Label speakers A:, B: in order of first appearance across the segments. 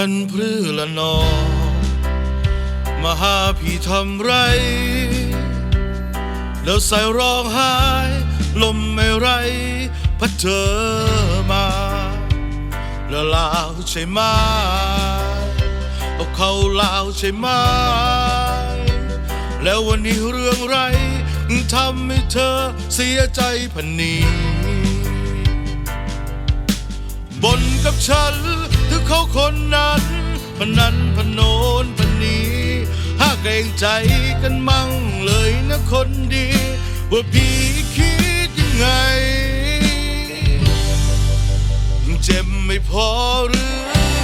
A: พันพรือละนอมาหาพี่ทำไร แล้วใส่ร้องไห้ ลมไม่ไรพัดเธอมาแล้วลาวใช่ไหมเอาเขาลาวใช่ไหมแล้ววันนี้เรื่องไรทำให้เธอเสียใจพันนี้ บนกับฉัน เขาคนนั้นพนันพนโนนพนนี้หากเกรงใจกันมั่งเลยนะคนดี ว่าพี่คิดยังไง เจ็บไม่พอหรือ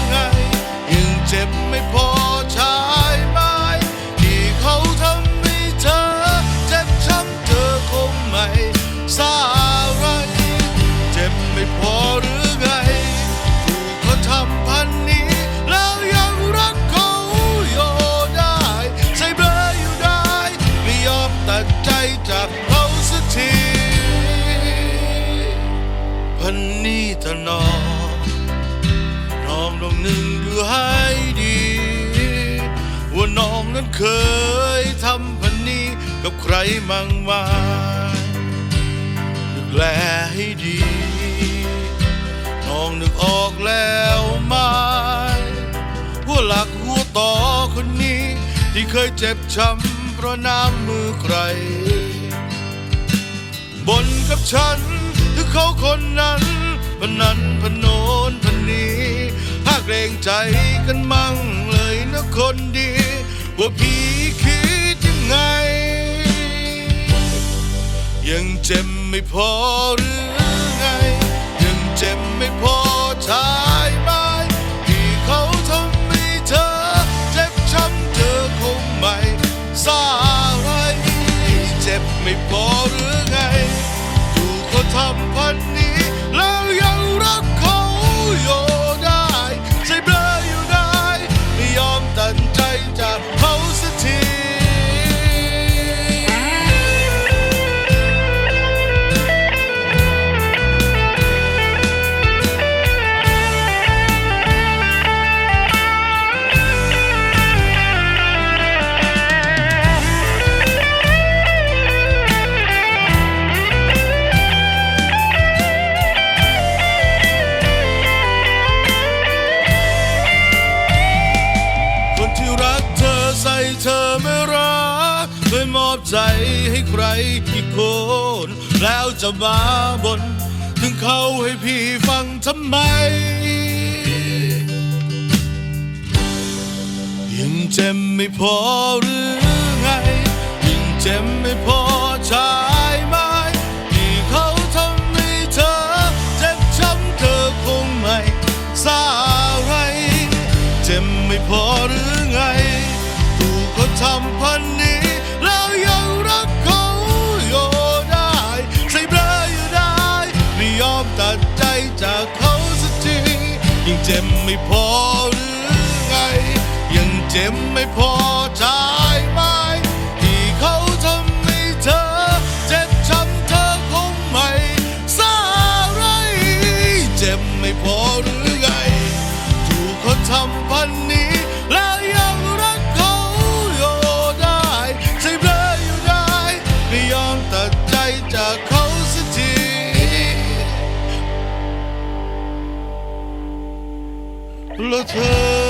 A: ไง ยังเจ็บไม่พอช้า ทีพันนี้เธอนองน้องลองหนึ่งดูให้ดี ว่าน้องนั้นเคยทำพันนี้กับใครมั่งมานึกแลให้ดี น้องนึกออกแล้วไหมว่าหลักหัวต่อคนนี้ ที่เคยเจ็บช้ำเพราะน้ำมือใคร บนกับฉันถึงเขาคนนั้นพนันพนโนนพนนี้าเกรงใจกันมั่งเลยนะคนดี ว่าพี่คิดยังไง ยังเจ็บไม่พอหรือไง ยังเจ็บไม่พอใช่ เคยมอบใจให้ใครกี่คน แล้วจะมาบน ถึงเขาให้พี่ฟังทำไมยังเจ็บไม่พอหรือไงยังเจ็บไม่พอใช่ไหมที่เขาทำให้เธอ เจ็บช้ำเธอคงไม่สาอะไรเจ็บไม่พอหรือไงถูกเขาทำพันนี้ ยังรักเขาอยู่ได้ใส่เบลออยู่ได้ไม่ยอมตัดใจจากเขาสักทียิ่งเจ็บไม่พอหรือไงยังเจ็บไม่พอใช่ Let's